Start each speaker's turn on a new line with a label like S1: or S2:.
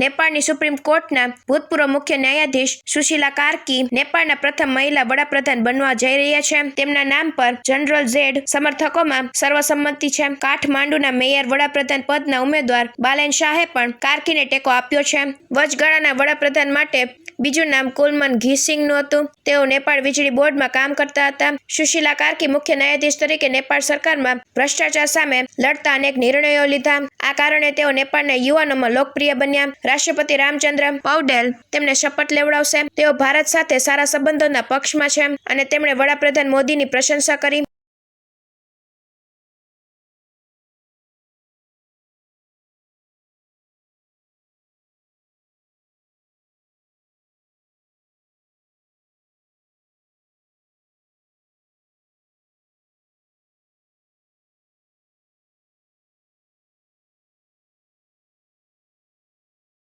S1: નેપાળની supreme કોર્ટના ભૂતપૂર્વ મુખ્ય ન્યાયાધીશ સુશીલા કાર્કી નેપાળના પ્રથમ મહિલા વડાપ્રધાન બનવા જઈ રહ્યા છે. તેમના નામ પર જનરલ ઝેડ સમર્થકોમાં સર્વસંમતિ છે. કાઠમાંડુના મેયર વડાપ્રધાન પદના ઉમેદવાર બાલેન શાહે પણ કાર્કીને ટેકો આપ્યો છે. વચગાળાના વડાપ્રધાન માટે બીજું નામ કુલમન ઘીસિંગનું હતું. તેઓ નેપાળ વીજળી બોર્ડમાં કામ કરતા હતા. સુશીલા કાર્કી મુખ્ય ન્યાયાધીશ તરીકે નેપાળ સરકારમાં ભ્રષ્ટાચાર સામે લડતા અનેક નિર્ણયો લીધા. આ કારણે તેઓ નેપાળના યુવાનોમાં લોકપ્રિય બન્યા. રાષ્ટ્રપતિ રામચંદ્ર પૌડેલ તેમને શપથ લેવડાવશે. તેઓ ભારત સાથે સારા સંબંધોના પક્ષમાં છે અને તેમણે વડાપ્રધાન મોદીની પ્રશંસા કરી.